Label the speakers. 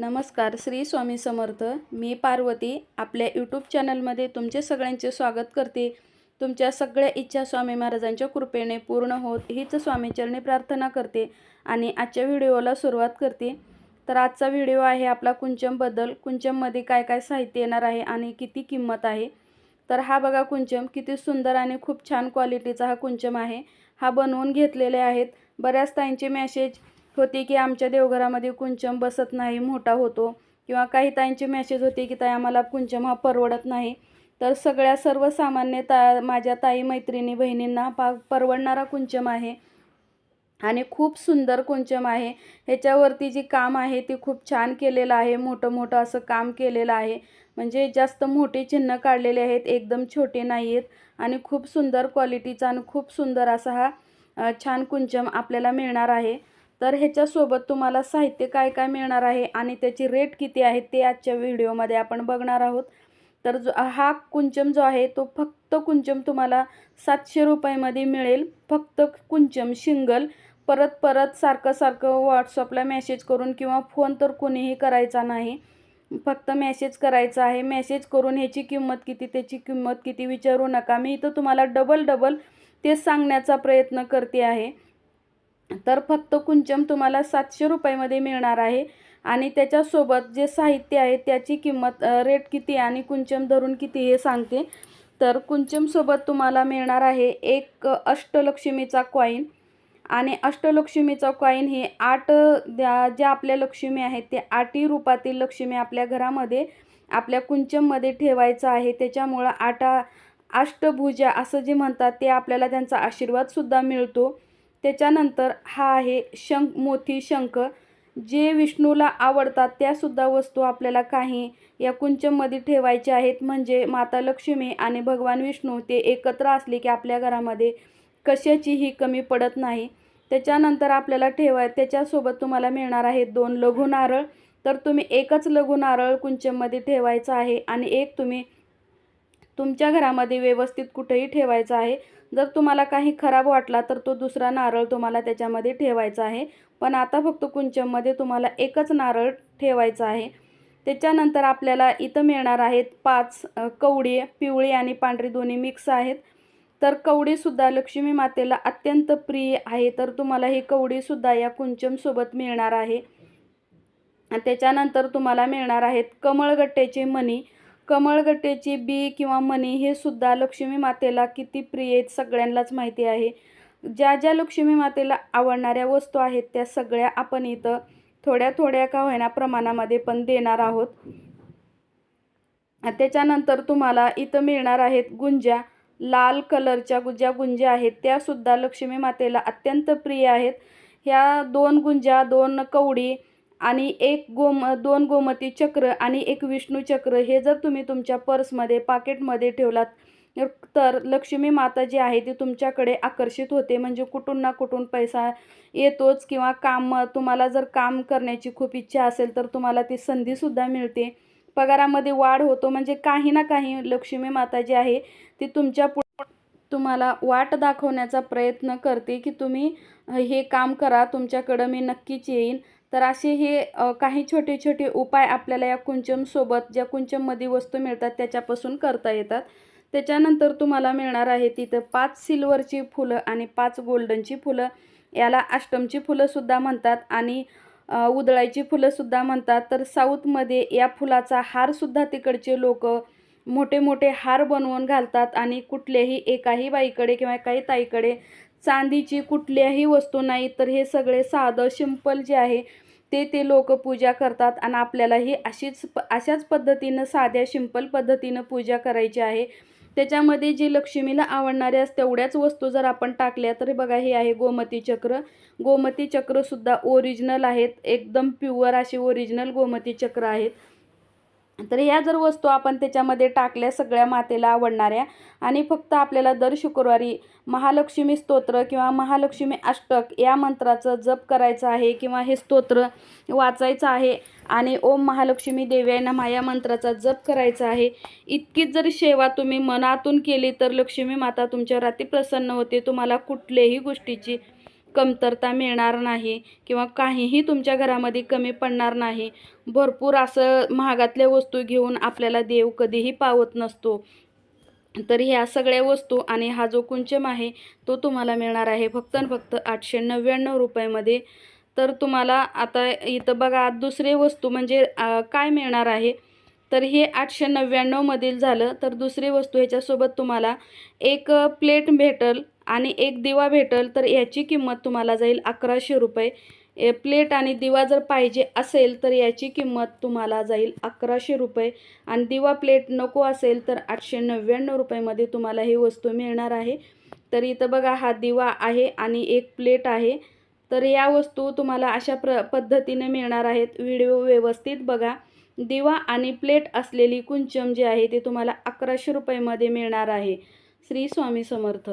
Speaker 1: नमस्कार श्री स्वामी समर्थ. मी पार्वती आपल्या यूट्यूब चॅनलमध्ये तुमचे सगळ्यांचे स्वागत करते. तुमच्या सगळ्या इच्छा स्वामी महाराजांच्या कृपेने पूर्ण होत हीच स्वामीचरणी प्रार्थना करते आणि आजच्या व्हिडिओला सुरुवात करते. तर आजचा व्हिडिओ आहे आपला कुंचमबद्दल कुंचममध्ये काय काय साहित्य येणार आहे आणि किती किंमत आहे? तर हा बघा कुंचम किती सुंदर आणि खूप छान क्वालिटीचा हा कुंचम आहे. हा बनवून घेतलेले आहेत. बऱ्याच ताईंचे मॅसेज होती की आमच्या देवघरामध्ये कुंचम बसत नाही मोठा होतो. किंवा काही ताईंचे मेसेज होते की ताई आम्हाला कुंचम हा परवडत नाही. तर सगळ्या सर्वसामान्य ता माझ्या ताई मैत्रिणी बहिणींना पा परवडणारा कुंचम आहे. आणि खूप सुंदर कुंचम आहे. ह्याच्यावरती जी काम आहे ते खूप छान केलेलं आहे. मोठं मोठं असं काम केलेलं आहे. म्हणजे जास्त मोठे चिन्ह काढलेले आहेत. एकदम छोटे नाही आहेत आणि खूप सुंदर क्वालिटीचा आणि खूप सुंदर असा हा छान कुंचम आपल्याला मिळणार आहे. तर ह्याच्यासोबत तुम्हाला साहित्य काय काय मिळणार आहे आणि त्याची रेट किती आहे ते आजच्या व्हिडिओमध्ये आपण बघणार आहोत. तर जो हा कुंचम जो आहे तो फक्त कुंचम तुम्हाला सातशे रुपयामध्ये मिळेल. फक्त कुंचम शिंगल परत परत सारखं सारखं व्हॉट्सअपला मेसेज करून किंवा फोन तर कोणीही करायचा नाही. फक्त मेसेज करायचा आहे. मेसेज करून ह्याची किंमत किती त्याची किंमत किती विचारू नका. मी इथं तुम्हाला डबल डबल ते सांगण्याचा प्रयत्न करते आहे. तर फक्त कुंचम तुम्हाला सातशे रुपयामध्ये मिळणार आहे. आणि त्याच्यासोबत जे साहित्य आहे त्याची किंमत रेट किती आणि कुंचम धरून किती हे सांगते. तर कुंचमसोबत तुम्हाला मिळणार आहे एक अष्टलक्ष्मीचा कॉईन आणि अष्टलक्ष्मीचा कॉईन हे आठ द्या ज्या आपल्या लक्ष्मी आहेत ते आठी रूपातील लक्ष्मी आपल्या घरामध्ये आपल्या कुंचममध्ये ठेवायचं आहे. त्याच्यामुळं आटा अष्टभुजा असं जे म्हणतात ते आपल्याला त्यांचा आशीर्वादसुद्धा मिळतो. त्याच्यानंतर हा आहे शंख मोती शंख. जे विष्णूला आवडतात त्यासुद्धा वस्तू आपल्याला काही या कुंचममध्ये ठेवायच्या आहेत. म्हणजे माता लक्ष्मी आणि भगवान विष्णू ते एकत्र असले की आपल्या घरामध्ये कशाचीही कमी पडत नाही. त्याच्यानंतर आपल्याला ठेवाय त्याच्यासोबत तुम्हाला मिळणार आहेत दोन लघु नारळ. तर तुम्ही एकच लघु नारळ कुंचममध्ये ठेवायचा आहे आणि एक तुम्ही तुमच्या घरामध्ये व्यवस्थित कुठेही ठेवायचा आहे. जर तुम्हाला काही खराब वाटला तर तो दुसरा नारळ तुम्हाला त्याच्यामध्ये ठेवायचा आहे. पण आता फक्त कुंचममध्ये तुम्हाला एकच नारळ ठेवायचा आहे. त्याच्यानंतर आपल्याला इथं मिळणार आहेत पाच कवडी पिवळी आणि पांढरी दोन्ही मिक्स आहेत. तर कवडीसुद्धा लक्ष्मी मातेला अत्यंत प्रिय आहे तर तुम्हाला ही कवडीसुद्धा या कुंचमसोबत मिळणार आहे. त्याच्यानंतर तुम्हाला मिळणार आहेत कमळगट्ट्याचे मणी कमळगट्ट्याची बी किंवा मणी हे सुद्धा लक्ष्मी मातेला किती प्रिय आहेत सगळ्यांनाच माहिती आहे. ज्या ज्या लक्ष्मी मातेला आवडणाऱ्या वस्तू आहेत त्या सगळ्या आपण इथं थोड्या थोड्या का होईना प्रमाणामध्ये पण देणार आहोत. त्याच्यानंतर तुम्हाला इथं मिळणार आहेत गुंज्या लाल कलरच्या ज्या गुंज्या आहेत त्यासुद्धा लक्ष्मी मातेला अत्यंत प्रिय आहेत. ह्या दोन गुंज्या दोन कवडी आणि एक गोम दोन गोमती चक्र आणि एक विष्णू चक्र हे जर तुम्ही तुमच्या पर्समध्ये पाकिटमध्ये ठेवलात तर लक्ष्मी माता जी आहे ती तुमच्याकडे आकर्षित होते. म्हणजे कुठून ना कुठून पैसा येतोच किंवा काम तुम्हाला जर काम करण्याची खूप इच्छा असेल तर तुम्हाला ती संधीसुद्धा मिळते. पगारामध्ये वाढ होतो. म्हणजे काही ना काही लक्ष्मी माता जी आहे ती तुमच्या तुम्हाला वाट दाखवण्याचा प्रयत्न करते की तुम्ही हे काम करा तुमच्याकडं मी नक्कीच येईन. तर असे हे काही छोटे छोटे उपाय आपल्याला या कुंचमसोबत ज्या कुंचममध्ये वस्तू मिळतात त्याच्यापासून करता येतात. त्याच्यानंतर तुम्हाला मिळणार आहे तिथं पाच सिल्वरची फुलं आणि पाच गोल्डनची फुलं. याला अष्टमची फुलंसुद्धा म्हणतात आणि उदळायची फुलंसुद्धा म्हणतात. तर साऊथमध्ये या फुलाचा हारसुद्धा तिकडचे लोक मोठे मोठे हार बनवून घालतात आणि कुठल्याही एकाही बाईकडे किंवा एकाही ताईकडे चांदीची कुठल्याही वस्तू नाही तर हे सगळे साधं सिंपल जे आहे ते ते लोक पूजा करतात. आणि आपल्यालाही अशीच प अशाच पद्धतीनं साध्या सिंपल पद्धतीनं पूजा करायची आहे. त्याच्यामध्ये जी लक्ष्मीला आवडणाऱ्या तेवढ्याच वस्तू जर आपण टाकल्या तर बघा हे आहे गोमती चक्र. गोमती चक्रसुद्धा ओरिजिनल आहेत. एकदम प्युअर असे ओरिजिनल गोमती चक्र आहेत. तर ह्या जर वस्तू आपण त्याच्यामध्ये टाकल्या सगळ्या मातेला आवडणाऱ्या आणि फक्त आपल्याला दर शुक्रवारी महालक्ष्मी स्तोत्र किंवा महालक्ष्मी अष्टक या मंत्राचं जप करायचं आहे किंवा हे स्तोत्र वाचायचं आहे आणि ओम महालक्ष्मी देव्याय नमा या मंत्राचा जप करायचा आहे इतकीच जर सेवा तुम्ही मनातून केली तर लक्ष्मी माता तुमच्या राती प्रसन्न होते. तुम्हाला कुठल्याही गोष्टीची कमतरता मिळणार नाही किंवा काहीही तुमच्या घरामध्ये कमी पडणार नाही. भरपूर असं महागातल्या वस्तू घेऊन आपल्याला देव कधीही पावत नसतो. तर ह्या सगळ्या वस्तू आणि हा जो कुंचम आहे तो तुम्हाला मिळणार आहे. फक्त आणि फक्त आठशे नव्याण्णव रुपयामध्ये. तर तुम्हाला आता इथं बघा दुसरी वस्तू म्हणजे काय मिळणार आहे? तर हे आठशे नव्याण्णवमधील झालं. तर दुसरी वस्तू ह्याच्यासोबत तुम्हाला एक प्लेट भेटल. आणि एक दिवा भेटल तर याची किंमत तुम्हाला जाईल अकराशे रुपये. ए प्लेट आणि दिवा जर पाहिजे असेल तर याची किंमत तुम्हाला जाईल अकराशे रुपये. आणि दिवा प्लेट नको असेल तर आठशे नव्याण्णव रुपयामध्ये तुम्हाला ही वस्तू मिळणार आहे. तर इथं बघा हा दिवा आहे आणि एक प्लेट आहे. तर या वस्तू तुम्हाला अशा प्र पद्धतीने मिळणार आहेत. व्हिडिओ व्यवस्थित बघा. दिवा आणि प्लेट असलेली कुंचम जे आहे ते तुम्हाला अकराशे रुपयामध्ये मिळणार आहे. श्री स्वामी समर्थ.